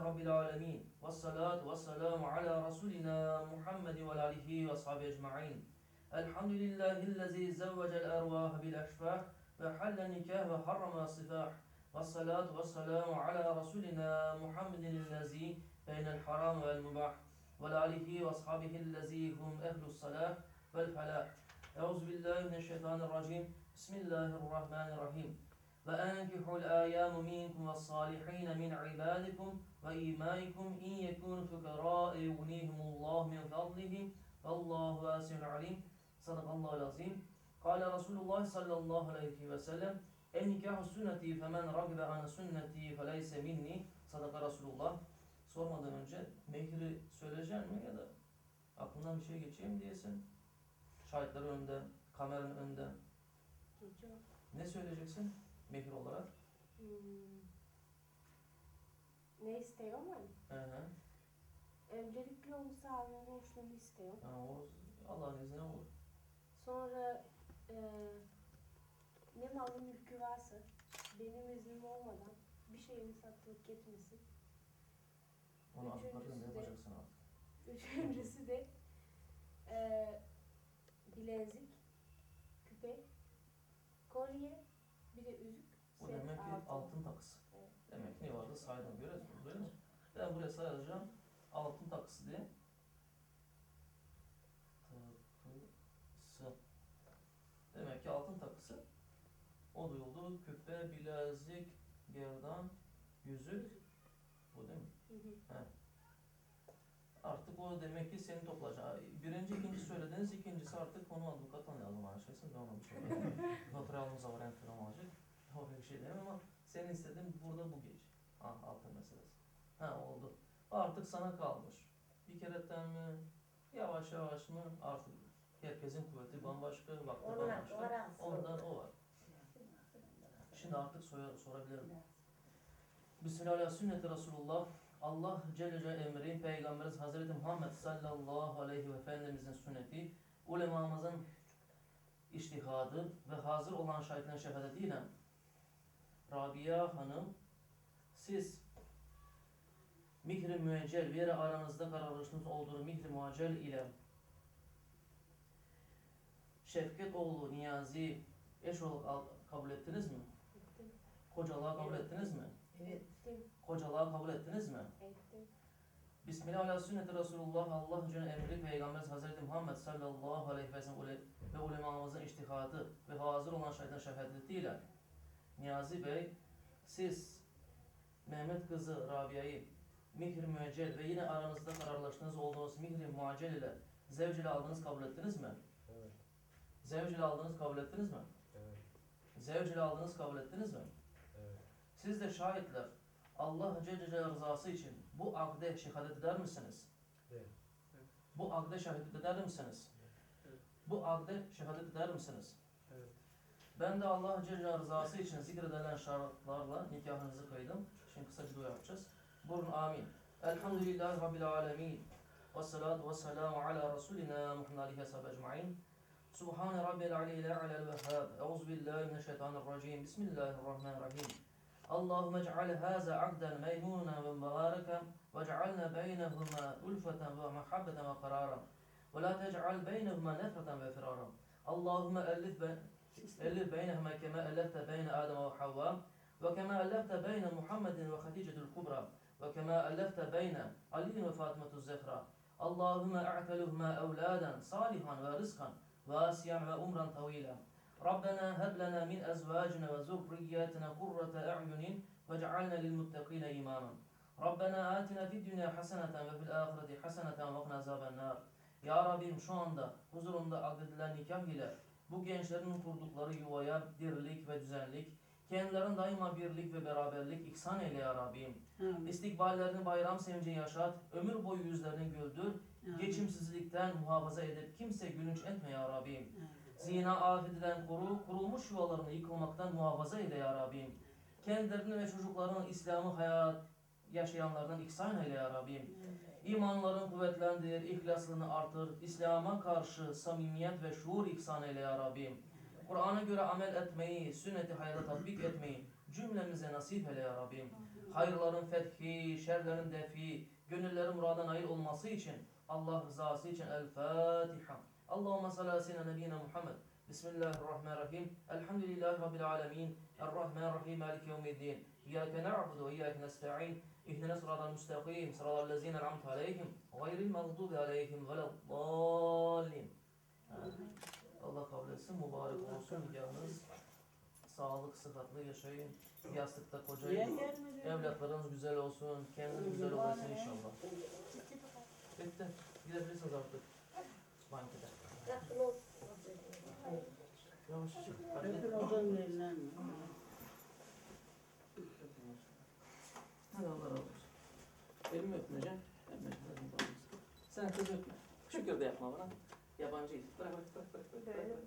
رب العالمين. والصلاة والسلام على رسولنا محمد وعلى آله وصحبه أجمعين. الحمد لله الذي زوج الأرواح بالأشفاح وحل النكاح وحرم الصفاح. والصلاة والسلام على رسولنا محمد الذي بين الحرام والمباح. وعلى آله وأصحابه الذي هم أهل الصلاح والفلاح. أعوذ بالله من الشيطان الرجيم. بسم الله الرحمن الرحيم. وأنكحوا الآيام منكم والصالحين من عبادكم وإيمائكم إن يكونوا فقراء يغنيهم الله من فضله والله واسع عليم صدق الله العظيم قال رسول الله صلى الله عليه وسلم النكاح sünneti femen ragibe an sünneti feleyse minni sadaka Resulullah sormadan önce mehri söyleyecek mi ya da aklından bir şey geçeyim mi diyesin şahitler önde kameranın önde Geçiyor. ne söyleyeceksin Mehir olarak Hmm. Ne istiyor mu? hı hı. Öncelikle onu sağlığını borçlarını istiyor. Ha, o Allah'ın izniyle olur Sonra e, ne malı mülkü varsa benim iznim olmadan bir şeyini satılık gitmesin. onu anlatırım ne yapacaksın artık Üçüncüsü de e, bilezik, küpe, kolye, bir de üzük. Demek ki altın. takısı demek ne vardı saydım görüyoruz mu değil mi ben buraya sayacağım altın takısı diye takısı demek ki altın takısı o duyuldu küpe bilezik gerdan yüzük bu değil mi Hı hı. Artık o demek ki senin toplayacağı. Birinci, ikinci söylediniz, ikincisi artık onu avukattan yazdım anlaşılsın. Ben ona bir şey yapayım. Notarialımıza var en falan olacak. Oraya bir şey diyemem ama senin istediğin burada bu geç. Ha, altın meselesi. Ha oldu. Artık sana kalmış. Bir keretten mi, yavaş yavaş mı artık herkesin kuvveti bambaşka, vakti Onlar, bambaşka. onlar Ondan o var. Şimdi artık soya, sorabilirim. Bismillah sünneti Resulullah. Allah Celle Celle emri, Peygamberimiz Hazreti Muhammed sallallahu aleyhi ve Efendimizin sünneti, ulemamızın iştihadı ve hazır olan şahitlerin şehadetiyle Rabia Hanım siz mihri müeccel bir aranızda kararlaşmış olduğu mihri muaccel ile Şevket oğlu Niyazi eş olarak kabul ettiniz mi? Ettim. Kocalığa kabul Evet. ettiniz mi? Evet. Kocalığa kabul ettiniz mi? Ettim. Bismillah ala sünneti Resulullah Allah Celle emri Peygamberimiz Hazreti Muhammed sallallahu aleyhi ve sellem ve ulemamızın iştihadı ve hazır olan şahitlerin şehadetiyle Niyazi Bey siz Mehmet kızı Rabia'yı mihri müeccel ve yine aranızda kararlaştığınız olduğunuz mihri muaccel ile zevcile aldınız kabul ettiniz mi? Evet, Zevcile aldınız kabul ettiniz mi? evet, Zevcile aldınız kabul ettiniz mi? evet, Siz de şahitler Allah Celle Celaluhu rızası için bu akde şehadet eder misiniz? evet, Bu akde şehadet eder misiniz? Evet. Bu akde şehadet eder misiniz? evet. Ben de Allah Celle Celaluhu rızası için zikredilen şartlarla nikahınızı kıydım. Şimdi kısa bir dua yapacağız. Buyurun amin. Elhamdülillahi Rabbil alemin. Ve salatu ve selamu ala Resulina Muhammed aleyhi ve sahibi ecma'in. Subhane Rabbil aliyyil a'lel vehhab. Euzu billahi mineşşeytanirracim. Bismillahirrahmanirrahim. اللهم اجعل هذا عقدا ميمونا ومباركا واجعلنا بينهما ألفة ومحبة وقرارا ولا تجعل بينهما نفرة وفرارا اللهم ألف بين ألف بينهما كما ألفت بين آدم وحواء وكما ألفت بين محمد وخديجة الكبرى وكما ألفت بين علي وفاطمة الزهراء. اللهم أعتلهما أولادا صالحا ورزقا واسعا وأمرا طويلا. ربنا هب لنا من أزواجنا وذرياتنا قرة أعين واجعلنا للمتقين إماما. ربنا آتنا في الدنيا حسنة وفي الآخرة حسنة وقنا عذاب النار. Ya Rabbim şu anda huzurunda akdedilen nikah ile bu gençlerin kurdukları yuvaya dirlik ve düzenlik, kendilerine daima birlik ve beraberlik ihsan eyle ya Rabbim. Amin. İstikballerini bayram sevinci yaşat, ömür boyu yüzlerini güldür, Amin. geçimsizlikten muhafaza edip kimse gülünç etme ya Rabbim. Amin. Zina afetinden koru, kurulmuş yuvalarını yıkılmaktan muhafaza eyle ya Rabbim. Kendilerini ve çocuklarını İslam'ı hayat yaşayanlardan ihsan eyle ya Rabbim. İmanlarını kuvvetlendir, ihlasını artır, İslam'a karşı samimiyet ve şuur ihsan eyle ya Rabbim. Kur'an'a göre amel etmeyi, sünneti hayata tatbik etmeyi cümlemize nasip eyle ya Rabbim. Hayırların fethi, şerlerin defi, gönüllerin muradan nail olması için, Allah rızası için El Fatiha. Allahümme seyyidina nebiyyina Muhammed. Bismillahirrahmanirrahim. Elhamdülillahi Rabbil alemin. Errahmanirrahim. Maliki yevmiddin. İyyâke na'budu ve iyyâke nesta'in. اهدنا الصراط المستقيم صراط الذين أنعمت عليهم غير المغضوب عليهم ولا الضالين Allah kabul etsin, mübarek olsun nikahınız. Sağlık, sıhhatli yaşayın. Yastıkta Niye kocayın. gelmedi? Evlatlarınız güzel olsun, kendiniz güzel olasın inşallah. Bitti. Gidebilirsiniz artık. Bankete. Yavaş çık. Öpün Hadi. odanın elinden. Hadi Allah razı olsun. Elimi öpmeyeceksin. Öpmeyeceksin. Sen kız öpme. Şükür de yapma bana. Yabancıyız. Bırak bırak bırak bırak. Bırak bırak.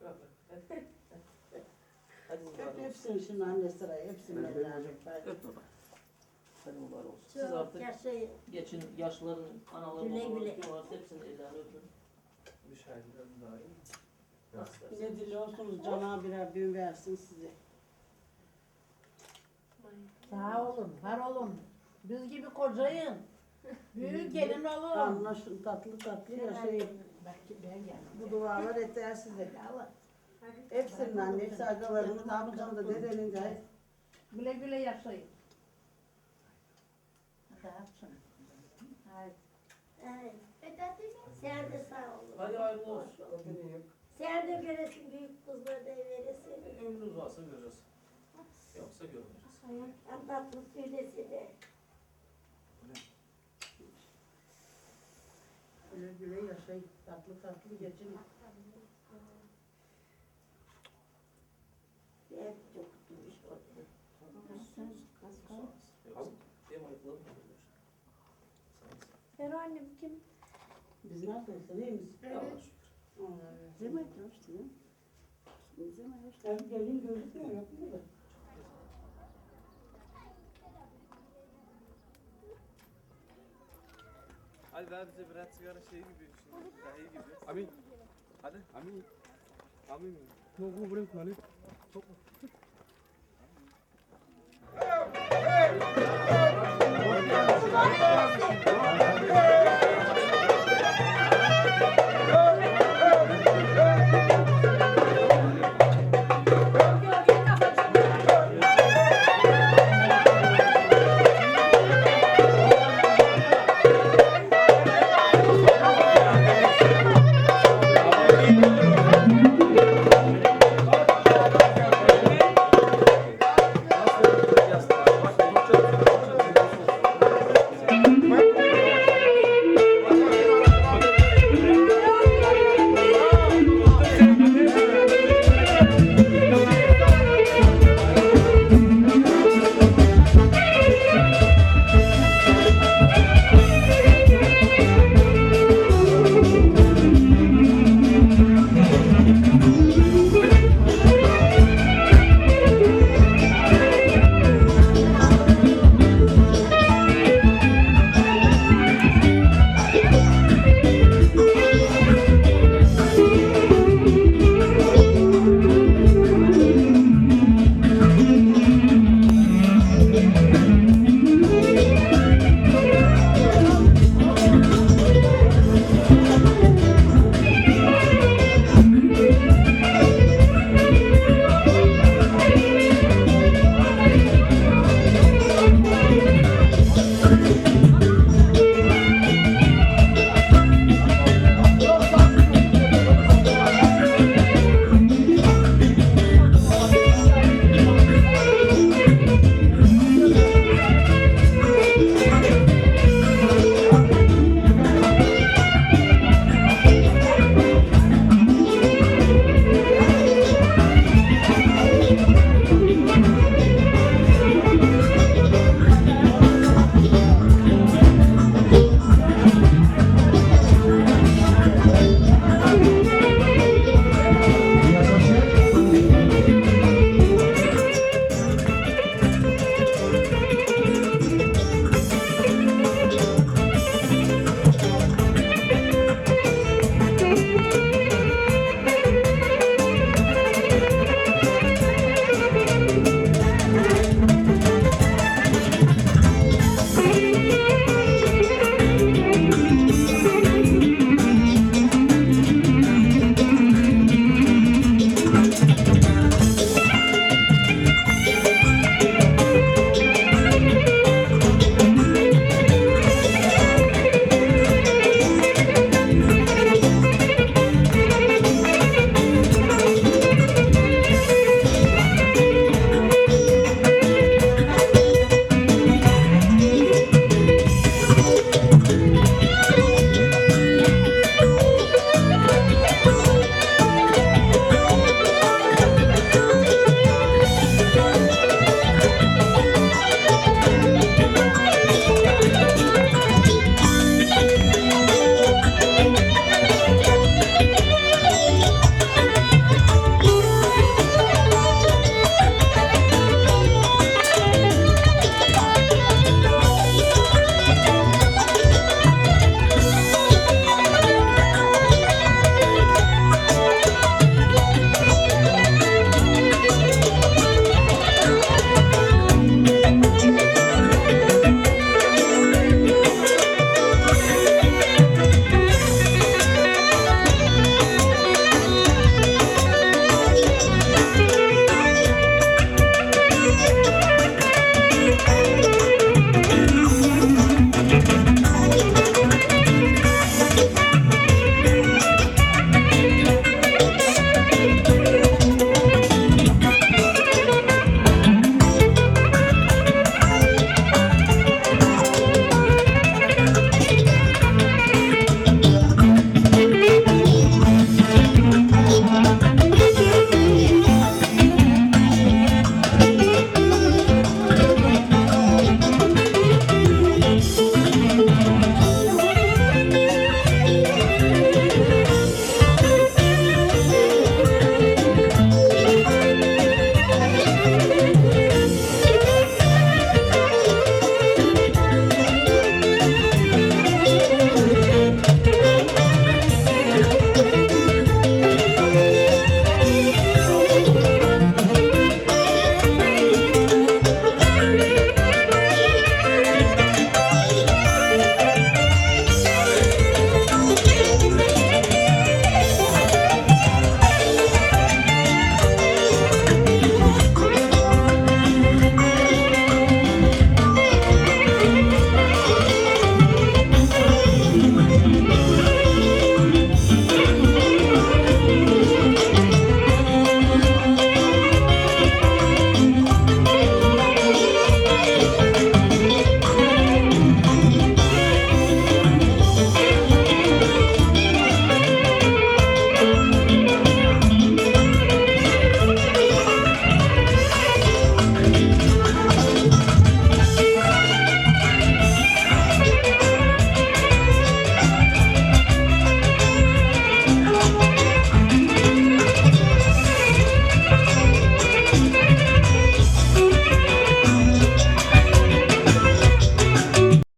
Bırak bırak. Hadi. Hadi mübarek olsun. hepsini şimdi anne sırayı. Hepsini elinden öp. Hadi. Öp baba. Hadi mübarek olsun. Siz artık geçin yaşlıların, anaların, Güle babaların güle. kim varsa hepsinin ellerini öpün. Müşahidelerin daim. Ne diliyorsunuz Cenab-ı Rabbim versin size. Sağ olun, var olun. Biz gibi kocayın. Büyük gelin olun. Anlaşın tatlı tatlı yaşayın. Bak ki ben geldim. Bu dualar yeter size. Allah. Hepsinin annesi, agalarının, amcanın da dedenin de. Güle güle yaşayın. Hadi açsın. Hadi. Evet. Sen de sağ ol. Hadi hayırlı olsun. Sen de göresin büyük kızları da veresin. Ömrünüz varsa göreceğiz. Yoksa görmeyeceğiz. Hem tatlı söylesin de. Güle güle yaşayın. Tatlı tatlı geçin. Ben çok duymuş oldum. Fero annem kim? Biz nasılsın? iyi misin? Şükür. Zema hoştu ya. Zema hoştu. Abi gelin gözükmüyor da? Hadi daha bize birer sigara şey gibi şimdi. Dahi gibi. Amin. Hadi. Amin. Amin. Çok mu bırak mali? Çok mu? Gelsin.